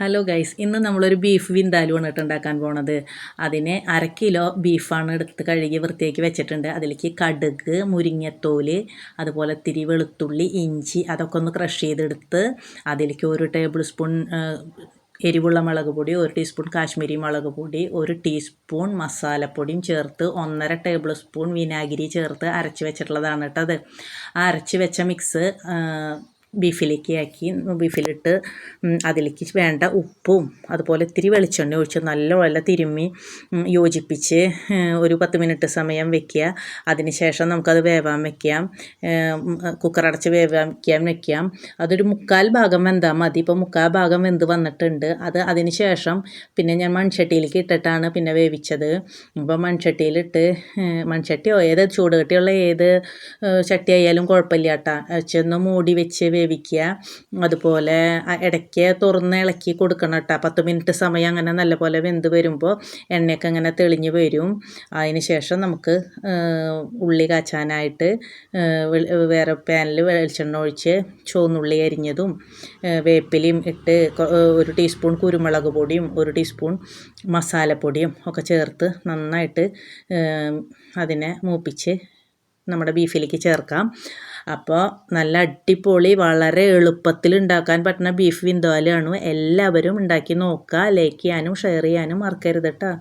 Hello guys ഇന്ന് നമ്മളൊരു beef വിന്താലുവാണ് കേട്ടോ ഉണ്ടാക്കാൻ പോണത്. അതിന് അര കിലോ ബീഫാണ് എടുത്ത് കഴുകി വൃത്തിയാക്കി വെച്ചിട്ടുണ്ട്. അതിലേക്ക് കടുക് മുരിങ്ങത്തോൽ അതുപോലെ തിരി വെളുത്തുള്ളി ഇഞ്ചി അതൊക്കെ ഒന്ന് ക്രഷ് ചെയ്തെടുത്ത് അതിലേക്ക് ഒരു ടേബിൾ സ്പൂൺ എരിവുള്ള മുളക് പൊടി ഒരു ടീസ്പൂൺ കാശ്മീരി മുളക് പൊടി ഒരു ടീസ്പൂൺ മസാലപ്പൊടിയും ചേർത്ത് ഒന്നര ടേബിൾ സ്പൂൺ വിനാഗിരി ചേർത്ത് അരച്ച് വെച്ചിട്ടുള്ളതാണ് കേട്ടത് ആ അരച്ച് വെച്ച മിക്സ് ബീഫിലേക്ക് ആക്കി ബീഫിലിട്ട് അതിലേക്ക് വേണ്ട ഉപ്പും അതുപോലെ ഇത്തിരി വെളിച്ചെണ്ണ ഒഴിച്ച് നല്ലപോലെ തിരുമ്മി യോജിപ്പിച്ച് ഒരു പത്ത് മിനിറ്റ് സമയം വെക്കുക. അതിന് ശേഷം നമുക്കത് വേവാൻ വെക്കാം. കുക്കർ അടച്ച് വേവാൻ വയ്ക്കാൻ വെക്കാം. അതൊരു മുക്കാൽ ഭാഗം വെന്താൽ മതി. ഇപ്പോൾ മുക്കാൽ ഭാഗം വെന്ത് വന്നിട്ടുണ്ട്. അത് അതിന് ശേഷം പിന്നെ ഞാൻ മൺചട്ടിയിലേക്ക് ഇട്ടിട്ടാണ് പിന്നെ വേവിച്ചത്. അപ്പോൾ മൺചട്ടിയിലിട്ട് മൺചട്ടിയോ ഏത് ചൂട് കട്ടിയുള്ള ഏത് ചട്ടി ആയാലും കുഴപ്പമില്ല കേട്ടോ ചെന്ന് മൂടി വെച്ച് വേവിക്കുക. അതുപോലെ ഇടയ്ക്ക് തുറന്ന് ഇളക്കി കൊടുക്കണം കേട്ടോ. പത്ത് മിനിറ്റ് സമയം അങ്ങനെ നല്ലപോലെ വെന്ത് വരുമ്പോൾ എണ്ണയൊക്കെ അങ്ങനെ തെളിഞ്ഞ് വരും. അതിന് ശേഷം നമുക്ക് ഉള്ളി കാച്ചാനായിട്ട് വേറെ പാനിൽ വെളിച്ചെണ്ണ ഒഴിച്ച് ചുവന്നുള്ളി അരിഞ്ഞതും വേപ്പിലയും ഇട്ട് ഒരു ടീസ്പൂൺ കുരുമുളക് പൊടിയും ഒരു ടീസ്പൂൺ മസാലപ്പൊടിയും ഒക്കെ ചേർത്ത് നന്നായിട്ട് അതിനെ മൂപ്പിച്ച് നമ്മുടെ ബീഫിലേക്ക് ചേർക്കാം. അപ്പോൾ നല്ല അടിപൊളി വളരെ എളുപ്പത്തിൽ ഉണ്ടാക്കാൻ പറ്റുന്ന ബീഫ് വിന്തോലയാണ് എല്ലാവരും ഉണ്ടാക്കി നോക്കുക ലൈക്ക് ചെയ്യാനും ഷെയർ ചെയ്യാനും മറക്കരുത് കേട്ടോ.